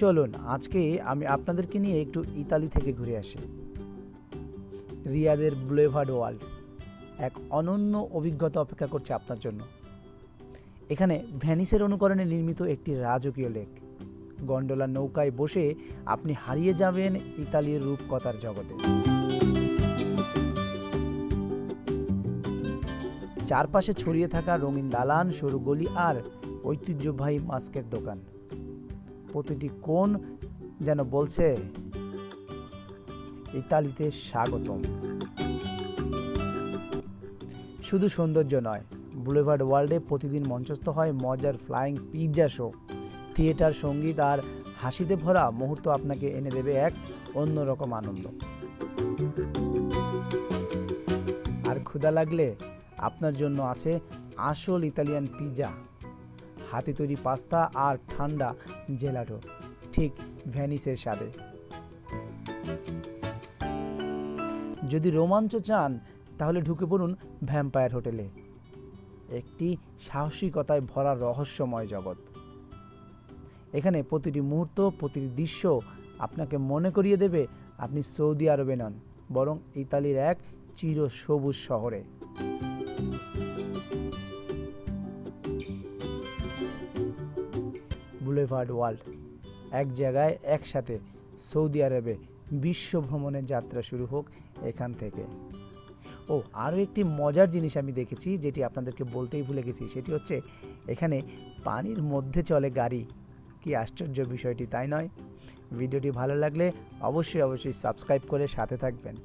চলুন, আজকে আমি আপনাদেরকে নিয়ে একটু ইতালি থেকে ঘুরে আসি। রিয়াদের ব্লেভার্ড ওয়ার্ল্ড, এক অনন্য অভিজ্ঞতা অপেক্ষা করছে আপনার জন্য। এখানে ভ্যানিসের অনুকরণে নির্মিত একটি রাজকীয় লেক। গন্ডোলার নৌকায় বসে আপনি হারিয়ে যাবেন ইতালির রূপকথার জগতে। চারপাশে ছড়িয়ে থাকা রঙিন দালান, সরু গলি আর ঐতিহ্যবাহী মাস্কের দোকান। প্রতিটি কোণ যেন বলছে, ইতালিতে স্বাগতম। শুধু সৌন্দর্য নয়, বুলেভার্ড ওয়ার্ল্ডে প্রতিদিন মঞ্চস্থ হয় মজার ফ্লাইং পিৎজা শো। থিয়েটার, সংগীত আর হাসিতে ভরা মুহূর্ত আপনাকে এনে দেবে এক অন্যরকম আনন্দ। আর ক্ষুধা লাগলে আপনার জন্য আছে আসল ইতালিয়ান পিৎজা। হাতে তৈরি পাস্তা আর ঠান্ডা জেলাটো, ঠিক ভ্যানিসের স্বাদে। যদি রোমাঞ্চ চান, তাহলে ঢুকে পড়ুন ভ্যাম্পায়ার হোটেলে। একটি সাহসিকতায় ভরা রহস্যময় জগৎ। এখানে প্রতিটি মুহূর্ত, প্রতিটি দৃশ্য আপনাকে মনে করিয়ে দেবে আপনি সৌদি আরবে নন, বরং ইতালির এক চির সবুজ শহরে। Boulevard world. এক জায়গায় একসাথে সৌদি আরবে বিশ্ব ভ্রমণের যাত্রা শুরু হোক এখান থেকে। ও, আরও একটি মজার জিনিস আমি দেখেছি, যেটি আপনাদেরকে বলতেই ভুলে গেছি, সেটি হচ্ছে এখানে পানির মধ্যে চলে গাড়ি। কি আশ্চর্য বিষয়টি, তাই নয়? ভিডিওটি ভালো লাগলে অবশ্যই অবশ্যই সাবস্ক্রাইব করে সাথে থাকবেন।